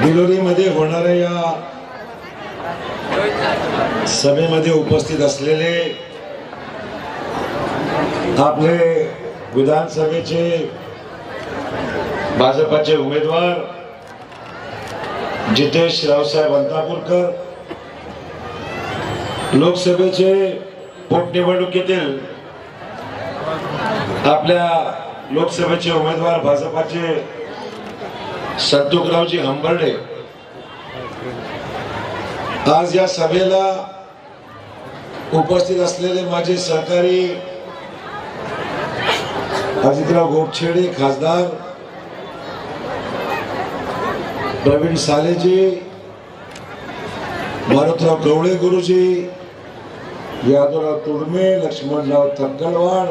बिलोरीमध्ये होणाऱ्या या सभेमध्ये उपस्थित असलेले आपले विधानसभेचे भाजपाचे उमेदवार जितेश रावसाहेब अंतापूरकर लोकसभेचे पोटनिवडणुकीतील आपल्या लोकसभेचे उमेदवार भाजपाचे संतोषरावजी हंबर्डे. आज या सभेला उपस्थित असलेले माझे सहकारी अजितराव गोपछेडे खासदार प्रवीण सालेजी मारुतराव गवळे गुरुजी यादवराव तुडमे लक्ष्मणराव तक्कलवाड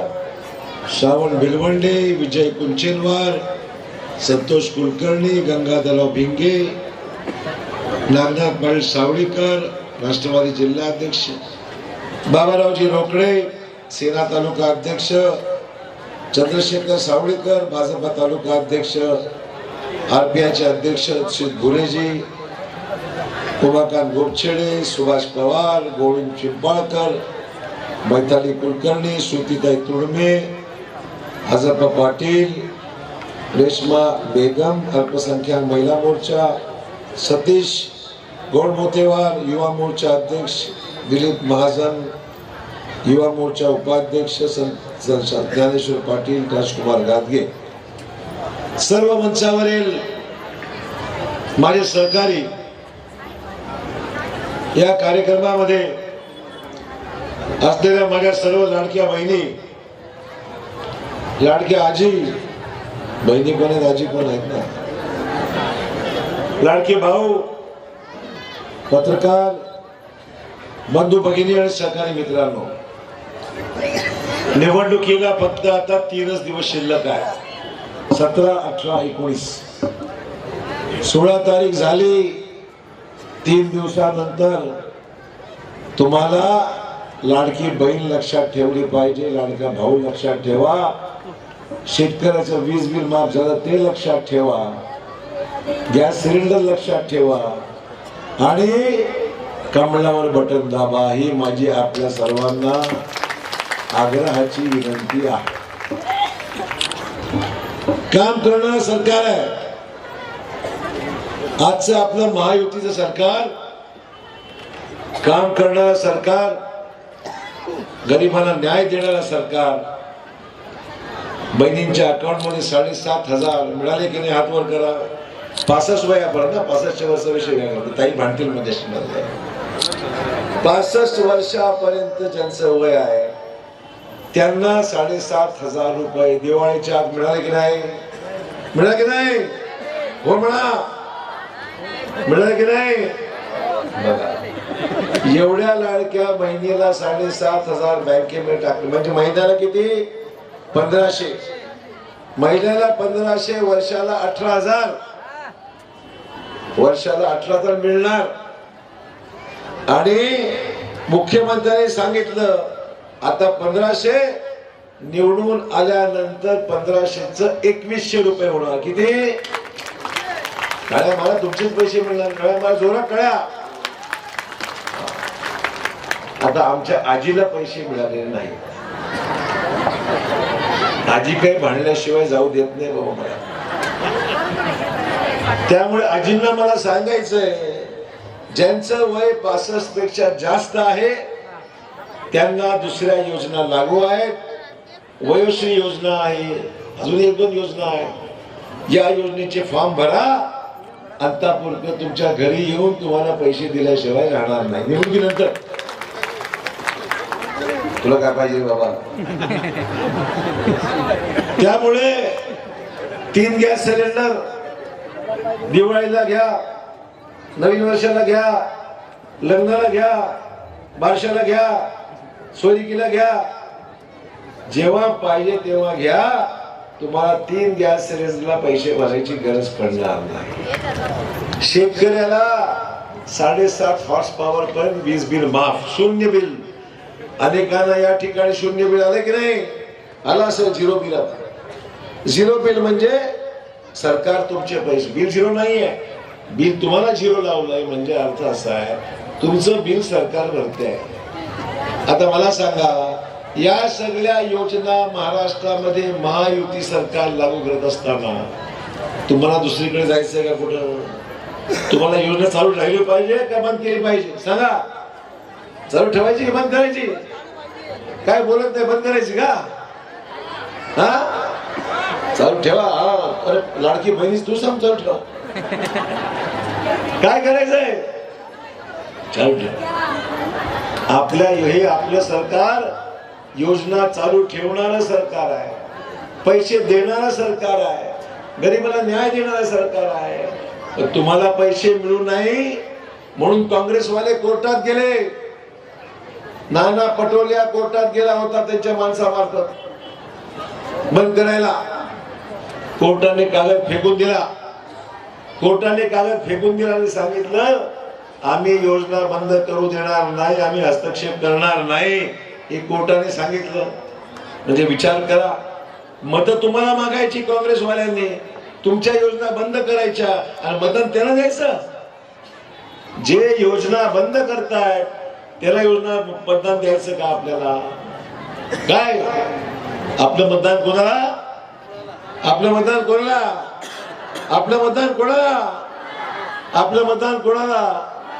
श्रावण भिलवंडे विजय कुंचेनवार संतोष कुलकर्णी गंगाधरराव भिंगे नागनाथ पाटील सावळीकर राष्ट्रवादी जिल्हाध्यक्ष बाबारावजी रोकडे सेना तालुका अध्यक्ष चंद्रशेखर सावळीकर भाजपा तालुका अध्यक्ष आरपीआयचे अध्यक्ष श्री गुरेजी उमाकांत गोपछेडे सुभाष पवार गोविंद चिंपाळकर मैताली कुलकर्णी श्रुतीताई तुडमे हजरप्पा पाटील रेश्मा बेगम अल्पसंख्याक महिला मोर्चा सतीश गोडमोतेवार युवा मोर्चा अध्यक्ष दिलीप महाजन युवा मोर्चा उपाध्यक्ष सं- ज्ञानेश्वर पाटील राजकुमार गादगे. सर्व मंचावरील माझे सहकारी या कार्यक्रमामध्ये असलेल्या माझ्या सर्व लाडक्या बहिणी लाडक्या आजी बहिणी पण आहेत आजी पण आहेत ना? लाडके भाऊ. पत्रकार बंधू भगिनी आणि सहकारी मित्रांनो निवडणुकीला फक्त आता तीनच दिवस शिल्लक आहे. सतरा अठरा एकोणीस. सोळा तारीख झाली. तीन दिवसानंतर तुम्हाला लाडकी बहीण लक्षात ठेवली पाहिजे लाडका भाऊ लक्षात ठेवा. शेतकऱ्याचं वीज बिल माफ झालं ते लक्षात ठेवा. गॅस सिलेंडर लक्षात ठेवा. आणि कमळावर बटन दाबा ही माझी आपल्या सर्वांना आग्रहाची विनंती आहे. काम करणार सरकार आहे. आजचं आपलं महायुतीचं सरकार काम करणारं सरकार गरिबांना न्याय देणारं सरकार बहिणींच्या अकाउंटमध्ये साडेसात हजार मिळाले की नाही हातवर करा. पासष्ट वयापर्यंत ना वर्षा विषय वेगळा ताई भांडतील मध्ये पासष्ट वर्षापर्यंत ज्यांचं वय आहे त्यांना साडेसात हजार रुपये दिवाळीच्या आत मिळाले की नाही? मिळाले की नाही? हो म्हणा. मिळाले की नाही? एवढ्या लाडक्या बहिणीला साडेसात हजार बँकेमध्ये टाकले. म्हणजे महिन्याला किती? पंधराशे. महिन्याला पंधराशे वर्षाला अठरा हजार. वर्षाला अठरा हजार मिळणार. आणि मुख्यमंत्र्यांनी सांगितलं आता पंधराशे निवडून आल्यानंतर पंधराशेच एकवीसशे रुपये होणार. किती? कळ्या मला तुमचेच पैसे मिळणार. कळ्या मला जोरा कळ्या. आता आमच्या आजीला पैसे मिळालेले नाही आजी काही भांडल्याशिवाय जाऊ देत नाही बाबा मला. त्यामुळे आजींना मला सांगायचंय ज्यांचं वय पासष्टपेक्षा जास्त आहे त्यांना दुसऱ्या योजना लागू आहेत. वयोश्री योजना आहे अजून एक दोन योजना आहे या योजनेचे फॉर्म भरा अंतापूरकर तुमच्या घरी येऊन तुम्हाला पैसे दिल्याशिवाय राहणार नाही. निवडणुकीनंतर तुला काय पाहिजे बाबा? त्यामुळे तीन गॅस सिलेंडर दिवाळीला घ्या नवीन वर्षाला घ्या लग्नाला घ्या बारशाला घ्या सोयरिकीला घ्या. जेव्हा पाहिजे तेव्हा घ्या. तुम्हाला तीन गॅस सिलेंडरला पैसे भरायची गरज पडणार नाही. शेतकऱ्याला साडेसात हॉर्स पॉवर पण वीज बिल माफ शून्य बिल. अनेकांना या ठिकाणी शून्य बिल आलं की नाही? आला असेल झिरो बिल आता. झिरो बिल म्हणजे सरकार तुमचे पैसे बिल झिरो नाही आहे बिल तुम्हाला झिरो लावलंय म्हणजे अर्थ असा आहे तुमचं बिल सरकार भरते आता मला सांगा या सगळ्या योजना महाराष्ट्रामध्ये महायुती सरकार लागू करत असताना तुम्हाला दुसरीकडे जायचं का कुठं? तुम्हाला योजना चालू राहिली पाहिजे का बंद केली पाहिजे? सांगा. चालू ठेवायची की बंद करायची? काय बोलत नाही बंद करायची का? हा? चालू ठेवा हा. अरे लाडकी बहिणी तू सांग चालू ठेवा. काय करायचंय? चालू ठेवा. आपल्या हे आपलं सरकार योजना चालू ठेवणारं सरकार आहे. पैसे देणारं सरकार आहे. गरीबाला न्याय देणारं सरकार आहे. तुम्हाला पैसे मिळू नाही म्हणून काँग्रेसवाले कोर्टात गेले. नाना पटोल्या कोर्टात गेला होता त्यांच्या माणसामार्फत. बंद करायला. कोर्टाने कागद फेकून दिला. कोर्टाने कागद फेकून दिला आणि सांगितलं आम्ही योजना बंद करू देणार नाही आम्ही हस्तक्षेप करणार नाही. हे कोर्टाने सांगितलं. म्हणजे विचार करा. मत तुम्हाला मागायची काँग्रेसवाल्यांनी. तुमच्या योजना बंद करायच्या आणि मतदान त्यांना द्यायचं. जे योजना बंद करतायत त्याला योजना मतदान द्यायचं का आपल्याला? काय? आपलं मतदान कोणाला? आपलं मतदान कोणाला? आपलं मतदान कोणाला? आपलं मतदान कोणाला?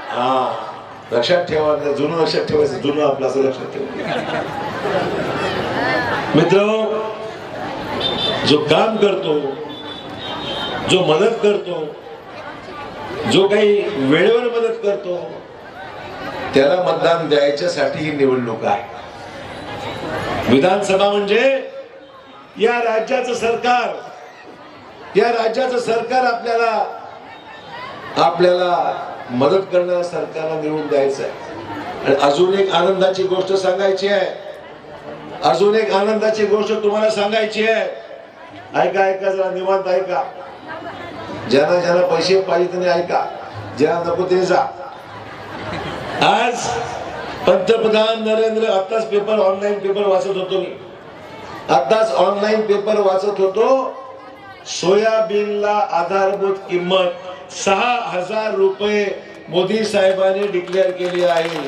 हा. लक्षात ठेवा जुनं लक्षात ठेवायचं जुनं आपलं असं लक्षात ठेवा. मित्र जो काम करतो जो मदत करतो जो काही वेळेवर मदत करतो त्याला मतदान द्यायच्यासाठी ही निवडणूक आहे. विधानसभा म्हणजे या राज्याचं सरकार. या राज्याचं सरकार आपल्याला आपल्याला मदत करणाऱ्या सरकारला निवडून द्यायचं आहे. आणि अजून एक आनंदाची गोष्ट सांगायची आहे. अजून एक आनंदाची गोष्ट तुम्हाला सांगायची आहे. ऐका ऐका जरा निवांत ऐका. ज्यांना ज्यांना पैसे पाहिजे त्यांनी ऐका. ज्यांना नको ते जा. आज पंतप्रधान नरेंद्र आताच पेपर ऑनलाईन पेपर वाचत होतो मी. आताच ऑनलाईन पेपर वाचत होतो. सोयाबीनला आधारभूत किंमत सहा हजार रुपये मोदी साहेबांनी डिक्लेअर केली आहे.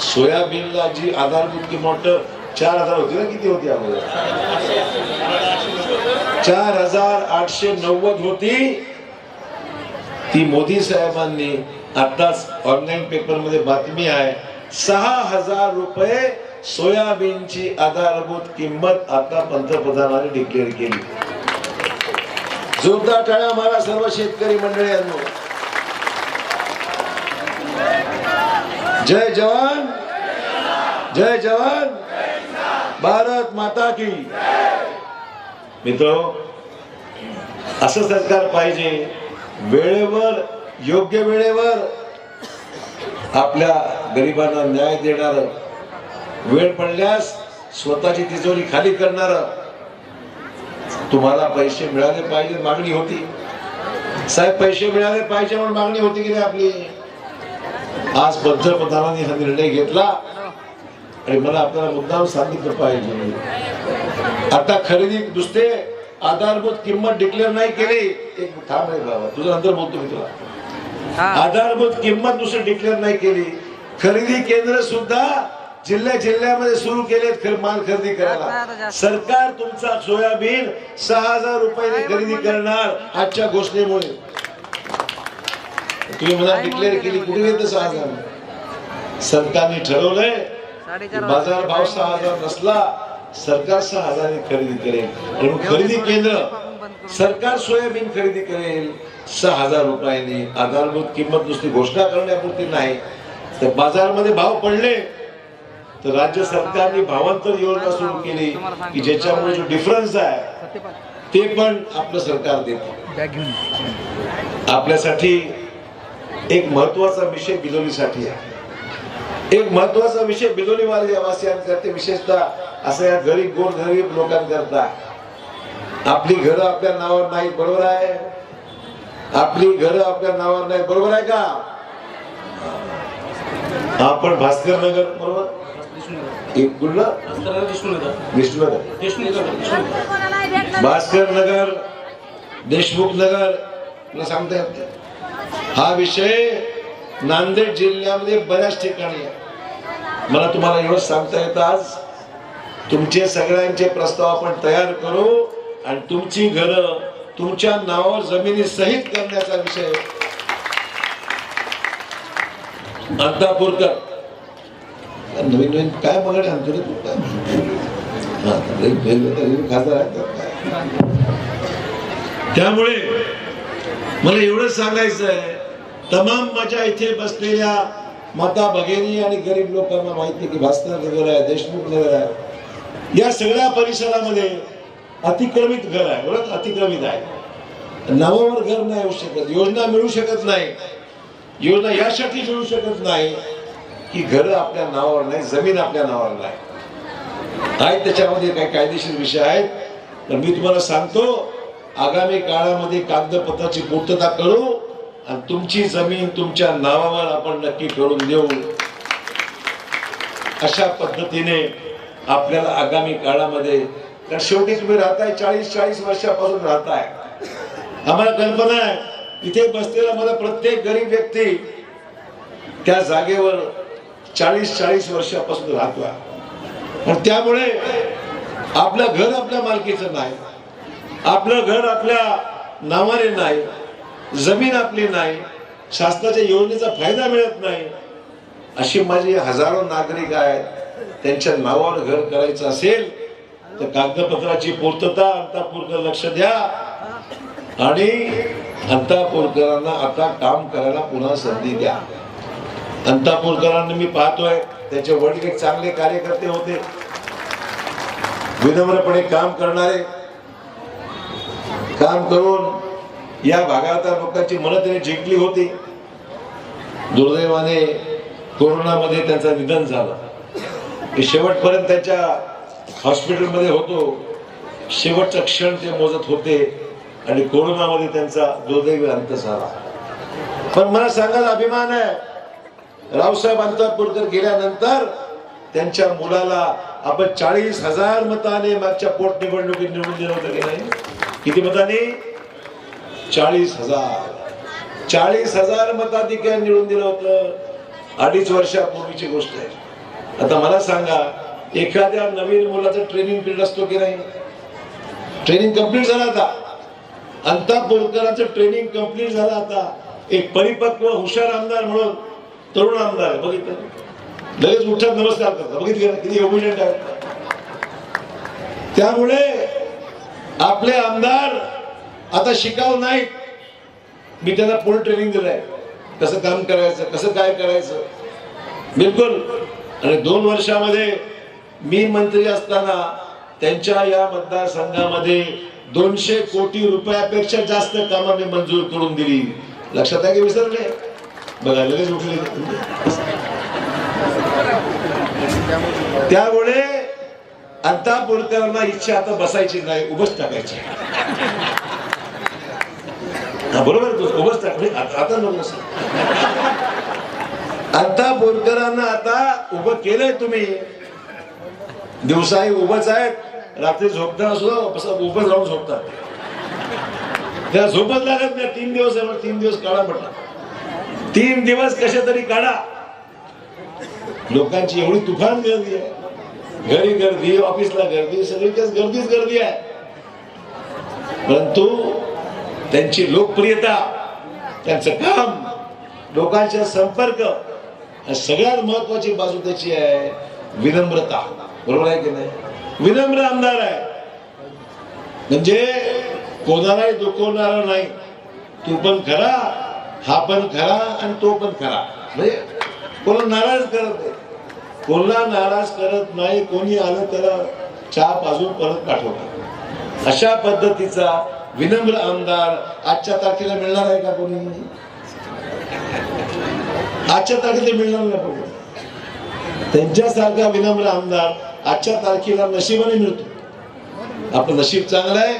सोयाबीनला जी आधारभूत किंमत चार हजार होती ना किती होती अगोदर? चार हजार आठशे नव्वद होती. ती मोदी साहेबांनी आताच ऑनलाईन पेपरमध्ये बातमी आहे सहा हजार रुपये सोयाबीनची आधारभूत किंमत आता पंतप्रधानांनी डिक्लेअर केली. जोरदार टाळ्या मारा सर्व शेतकरी मंडळी जय जवान. जय जवान. भारत माता की. मित्र असं सरकार पाहिजे वेळेवर योग्य वेळेवर आपल्या गरिबांना न्याय देणार वेळ पडल्यास स्वतःची तिजोरी खाली करणार तुम्हाला पैसे मिळाले पाहिजे मागणी होती. साहेब पैसे मिळाले पाहिजे म्हणून मागणी होती की नाही आपली? आज पंतप्रधानांनी हा निर्णय घेतला आणि मला आपल्याला मुद्दाम सांगितलं पाहिजे. आता खरेदी दुसरे आधारभूत किंमत डिक्लेअर नाही केली एक थांब रे बाबा तुझं नंतर बोलतो मी तुला. आधारभूत किंमत दुसरी डिक्लेअर नाही केली. खरेदी केंद्र सुद्धा जिल्ह्या जिल्ह्यामध्ये सुरू खर- माल खरेदी करायला. सरकार तुमचा सोयाबीन सहा हजार रुपयाने खरेदी करणार आजच्या घोषणेमुळे. तुम्ही मला डिक्लेअर केली कुठे येतं सहा हजार? सरकारने ठरवलंय बाजार भाव सहा हजार नसला सरकार सहा हजाराने खरेदी करेल. म्हणून खरेदी केंद्र सरकार सोयाबीन खरेदी करेल सहा हजार रुपयाने. आधारभूत किंमत नुसती घोषणा करण्यापुरती नाही. तर बाजारमध्ये भाव पडले तर राज्य सरकारने भावांतर योजना सुरू केली की ज्याच्यामुळे जो डिफरन्स आहे ते पण आपलं सरकार देत. आपल्यासाठी एक महत्त्वाचा विषय बिलोलीसाठी आहे. एक महत्त्वाचा विषय बिलोली वासियांकरते विशेषतः असं या गरीब गोर गरीब लोकांकरता. आपली घरं आपल्या नावावर नाही बरोबर आहे? आपली घरं आपल्या नावावर नाही बरोबर आहे का? आपण भास्कर नगर बरोबर? एक कुठलं विष्णुनगर. भास्कर नगर देशमुख नगर तुला सांगता येत हा विषय नांदेड जिल्ह्यामध्ये बऱ्याच ठिकाणी आहे. मला तुम्हाला एवढं सांगता येतं आज तुमचे सगळ्यांचे प्रस्ताव आपण तयार करू आणि तुमची घरं तुमच्या नावावर जमिनी सहित करण्याचा विषय. अंतापूरकर नवीन नवीन काय बघा आणतो रे तू? खासदार? त्यामुळे मला एवढं सांगायचं आहे तमाम माझ्या इथे बसलेल्या माता भगिनी आणि गरीब लोकांना माहिती की भास्कर नगर आहे देशमुख नगर आहे. या सगळ्या परिसरामध्ये अतिक्रमित घर आहे बरोबर अतिक्रमित आहे. नावावर घर नाही होऊ शकत योजना मिळू शकत नाही. योजना यासाठी मिळू शकत नाही की घर आपल्या नावावर नाही जमीन आपल्या नावावर नाही. आहेत त्याच्यामध्ये काही कायदेशीर विषय आहेत तर मी तुम्हाला सांगतो आगामी काळामध्ये कागदपत्राची पूर्तता करू आणि तुमची जमीन तुमच्या नावावर आपण नक्की करून देऊ. अशा पद्धतीने आपल्याला आगामी काळामध्ये कारण शेवटी तुम्ही राहताय चाळीस चाळीस वर्षापासून राहताय. आम्हाला कल्पना आहे इथे बसलेला मला प्रत्येक गरीब व्यक्ती त्या जागेवर चाळीस चाळीस वर्षापासून राहतोय. आणि त्यामुळे आपलं घर आपल्या मालकीचं नाही. आपलं घर आपल्या नावाने नाही. जमीन आपली नाही शासनाच्या योजनेचा फायदा मिळत नाही. अशी माझी हजारो नागरिक आहेत त्यांच्या नावावर घर करायचं असेल तर कागदपत्राची पूर्तता अंतापूरकर लक्ष द्या. आणि अंतापूरकरांना आता काम करायला पुन्हा संधी द्या. अंतापूरकरांना मी पाहतोय त्याचे वडील एक चांगले कार्यकर्ते होते. विनम्रपणे काम करणारे. काम करून या भागातल्या लोकांची मनं त्याने जिंकली होती. दुर्दैवाने कोरोनामध्ये त्यांचं निधन झालं. शेवटपर्यंत त्यांच्या हॉस्पिटलमध्ये होतो. शेवटचा क्षण ते मोजत होते आणि कोरोनामध्ये त्यांचा दुर्दैवी अंत झाला. पण मला सांगायला अभिमान आहे. रावसाहेब अंतापूरकर गेल्यानंतर त्यांच्या मुलाला आपण चाळीस हजार मताने मागच्या पोटनिवडणुकीत निवडून दिलं होतं की नाही? किती मताने? चाळीस हजार. चाळीस हजार मताधिकार निवडून दिलं होतं. अडीच वर्षापूर्वीची गोष्ट आहे. आता मला सांगा एखाद्या नवीन मुलाचं ट्रेनिंग पिरियड असतो की नाही? ट्रेनिंग कंप्लीट झाला आता. अंता बोरकरांचं ट्रेनिंग कंप्लीट झालं आता. एक परिपक्व हुशार आमदार म्हणून तरुण आमदार आहे. बघितलं? लगेच उठत नमस्कार करतात. बघितलं किती ओबिडियंट आहेत. त्यामुळे आपले आमदार आता शिकाव नाही. मी त्यांना फुल ट्रेनिंग दिलंय. कसं काम करायचं कसं काय करायचं? बिलकुल. आणि दोन वर्षामध्ये मी मंत्री असताना त्यांच्या या मतदारसंघामध्ये दोनशे कोटी रुपयापेक्षा जास्त कामं मी मंजूर करून दिली. लक्षात आहे की विसरले? बघा लगेच उठले त्यामुळे आता बोलकरांना इच्छा आता बसायची नाही उभच टाकायची. हा, बरोबर आहे उभच टाक आता आता नको आता बोरकरांना आता उभं केलंय तुम्ही. दिवसाही उभंच आहेत रात्री झोपताना सुद्धा उभं राहून झोपतात. त्या झोपच लागत नाही तीन दिवस आहे तीन दिवस काढा म्हटलं. तीन दिवस कसे तरी काढा. लोकांची एवढी तुफान गर्दी आहे. घरी गर्दी ऑफिसला गर्दी सगळीकडेच गर्दीच गर्दी आहे. परंतु त्यांची लोकप्रियता त्यांचं काम लोकांचा संपर्क सगळ्यात महत्वाची बाजू त्याची आहे विनम्रता. बरोबर आहे की नाही? विनम्र आमदार आहे. म्हणजे कोणालाही दुखवणारा नाही. तू पण खरा हा पण खरा आणि तो पण खरा. म्हणजे कोणाला नाराज करत नाही. कोणाला नाराज करत नाही कोणी आलं त्याला चहा पाजून परत पाठवतात. अशा पद्धतीचा विनम्र आमदार आजच्या तारखेला मिळणार आहे का कोणी? आजच्या तारखेला मिळणार नाही कोणी? त्यांच्यासारखा विनम्र आमदार आजच्या तारखेला नशिबाने मिळतो. आपलं नशीब चांगलं आहे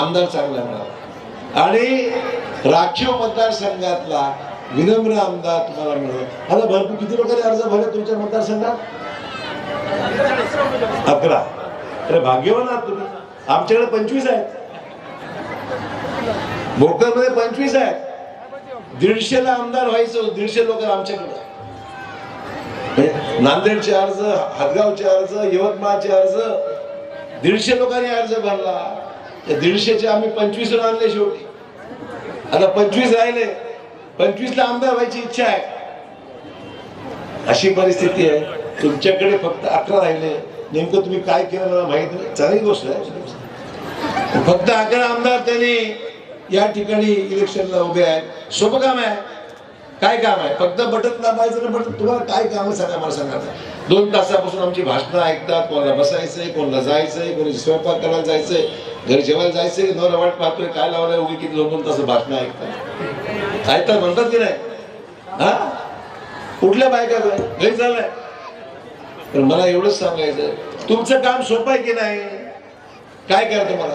आमदार चांगला मिळाला आणि राखीव मतदारसंघातला विनम्र आमदार तुम्हाला मिळतो आता भरपूर किती लोकांनी अर्ज भरले तुमच्या मतदारसंघात? अकरा. अरे भाग्यवान आहात तुम्ही. आमच्याकडे पंचवीस आहेत. भोकरमध्ये पंचवीस आहेत. दीडशेला आमदार व्हायचं दीडशे लोक आमच्याकडे. म्हणजे नांदेडचे अर्ज हदगावचे अर्ज यवतमाळचे अर्ज दीडशे लोकांनी अर्ज भरला. त्या दीडशेचे आम्ही पंचवीस आणले शेवटी. आता पंचवीस राहिले. पंचवीसला आमदार व्हायची इच्छा आहे. अशी परिस्थिती आहे. तुमच्याकडे फक्त अकरा राहिले. नेमकं तुम्ही काय केलं मला माहीत नाही. चांगली गोष्ट आहे. फक्त अकरा आमदार त्यांनी या ठिकाणी इलेक्शनला उभे आहेत सोपं काम आहे. काय काम आहे? फक्त बटन दाबायचं ना बटन? तुम्हाला काय काम आहे? सांगा मला सांगा दोन तासापासून आमची भाषणं ऐकतात. कोणाला बसायचंय कोणाला जायचंय कोणी स्वयंपाक करायला जायचंय घरी जेवायला जायचंय. नवरा वाट पाहतोय काय लावलंय उगी किती दोन दोन तास भाषणं ऐकतात. ऐकतात म्हणतात की नाही? हा? कुठल्या बायका घरी चाललंय. पण मला एवढंच सांगायचं तुमचं काम सोपं आहे की नाही? काय करा तुम्हाला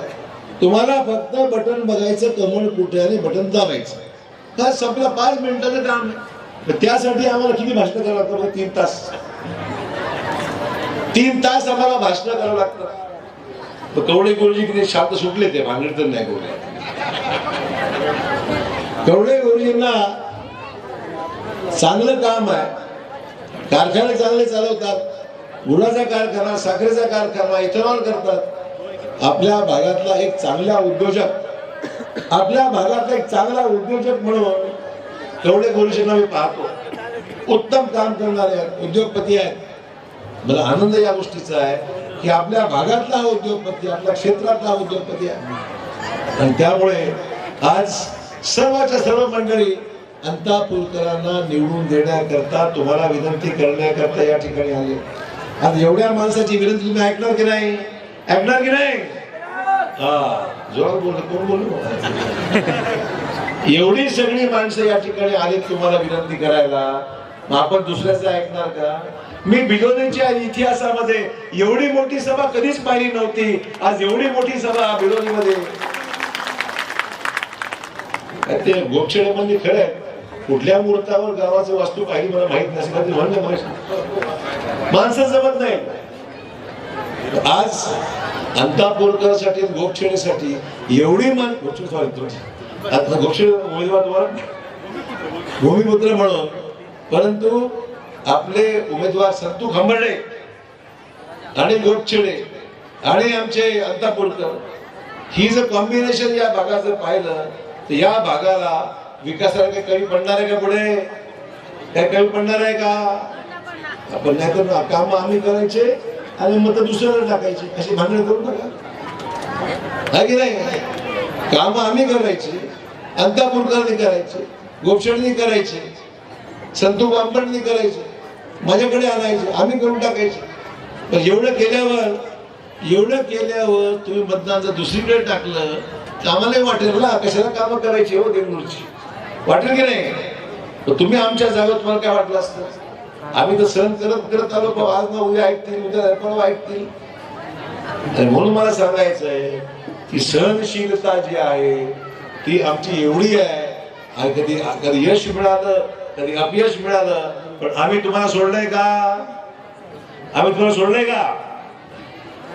तुम्हाला फक्त बटन बघायचं कमळ कुठे आणि बटन दाबायचं. हा संपला पाच मिनिटाचं काम आहे. तर त्यासाठी आम्हाला किती भाषण करावं लागतं? तीन तास. तीन तास आम्हाला भाषण करावं लागतं. तर कवडे गुरुजी किती शांत सुटले ते भांगड तर नाही कवडे कवडे गुरुजींना चांगलं काम आहे. कारखाने चांगले चालवतात. गुळाचा कारखाना साखरेचा कारखाना इथेनॉल करतात. आपल्या भागातला एक चांगला उद्योजक आपल्या भागातला एक चांगला उद्योजक म्हणून तेवढे गुरुजींना मी पाहतो. उत्तम काम करणारे आहेत उद्योगपती आहेत. मला आनंद या गोष्टीचा आहे की आपल्या भागातला हा उद्योगपती आपल्या क्षेत्रातला हा उद्योगपती आहे. आणि त्यामुळे आज सर्वच्या सर्व मंडळी अंतापूरकरांना निवडून देण्याकरता तुम्हाला विनंती करण्याकरता या ठिकाणी आले. आज एवढ्या माणसाची विनंती तुम्ही ऐकणार की नाही? ऐकणार की नाही? हा जोरात बोल कोण बोलू? एवढी सगळी माणसं या ठिकाणी आली तुम्हाला विनंती करायला. मग आपण दुसऱ्याचं ऐकणार का? मी बिलोनीच्या इतिहासामध्ये एवढी मोठी सभा कधीच पाहिली नव्हती. आज एवढी मोठी सभा बिलोनीमध्ये काय ते गोक्षणे म्हणजे खरं आहे. कुठल्या मुहूर्तावर गावाचं वास्तू पाहिली मला माहीत नसेल म्हणलं माणसं जमत नाही. आज अंतापूरकरसाठी गोक्षणेसाठी एवढी मान गोक्षण आता गोक्षण उमेदवार तुम्हाला भूमिपुत्र म्हणून परंतु आपले उमेदवार संतू खंबर्डे आणि गोपछेडे आणि आमचे अंतापूरकर ही जर कॉम्बिनेशन या भागात जर पाहिलं तर या भागाला विकासाला काही कमी पडणार आहे का पुढे? काय कमी पडणार आहे का? आपण नाही तर काम आम्ही करायचे. आणि मत दुसऱ्याला टाकायची. अशी भांडण करू नका. की नाही? काम आम्ही करायची अंतापूरकरनी करायचे गोपशेडनी करायचे संतू बांबडनी करायचे माझ्याकडे आणायचे आम्ही करून टाकायचे. पण एवढं केल्यावर एवढं केल्यावर तुम्ही मतदान जर दुसरीकडे टाकलं तर आम्हालाही वाटेल ना कशाला कामं करायची हो देवनूरची वाटेल की नाही? तर तुम्ही आमच्या जागेवर तुम्हाला काय वाटलं असतं? आम्ही तर सहन करत करत आलो बाबा आज ना उद्या ऐकतील उद्या परवा ऐकतील म्हणून मला सांगायचं आहे की सहनशीलता जी आहे ती आमची एवढी आहे. आणि कधी कधी यश मिळालं कधी अपयश मिळालं पण आम्ही तुम्हाला सोडलंय का? आम्ही तुम्हाला सोडलंय का?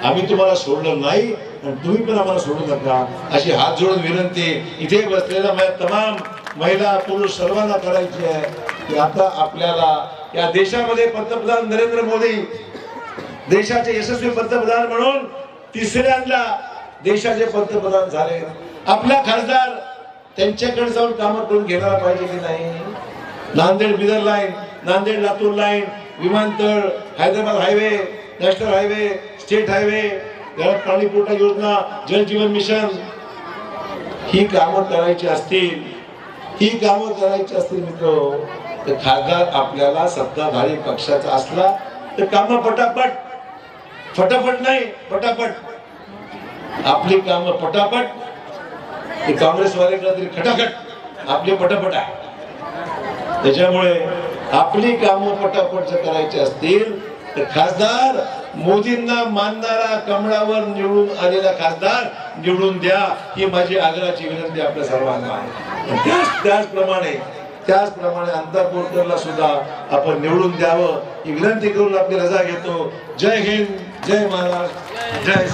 आम्ही तुम्हाला सोडलं नाही आणि तुम्ही पण आम्हाला सोडू नका. अशी हात जोडून विनंती इथे बसलेल्या माझ्या तमाम महिला पुरुष सर्वांना करायची आहे. की आता आपल्याला या देशामध्ये पंतप्रधान नरेंद्र मोदी देशाचे यशस्वी पंतप्रधान म्हणून तिसऱ्यांदा देशाचे पंतप्रधान झाले. आपला खासदार त्यांच्याकडे जाऊन कामं करून घेणारा पाहिजे की नाही? नांदेड बिदर लाईन नांदेड लातूर लाईन विमानतळ Hyderabad highway national highway state highway घरात योजना जल जीवन मिशन. ही कामं करायची असतील. ही कामं करायची असतील मित्र. तर खासदार आपल्याला सत्ताधारी पक्षाचा असला तर कामं पटापट. फटाफट नाही पटापट. आपली काम पटापट. ते काँग्रेसवाले तरी खटाखट. आपली पटापट आहे. त्याच्यामुळे आपली कामं पटापट जर करायची असतील तर खासदार मोदींना मानणारा कमळावर निवडून आलेला खासदार निवडून द्या. ही माझी आग्रहाची विनंती आपल्या सर्वांना आहे. त्याचप्रमाणे त्याचप्रमाणे अंतरपूरकरला सुद्धा आपण निवडून द्यावं. ही विनंती करून आपली रजा घेतो. जय हिंद जय महाराष्ट्र जय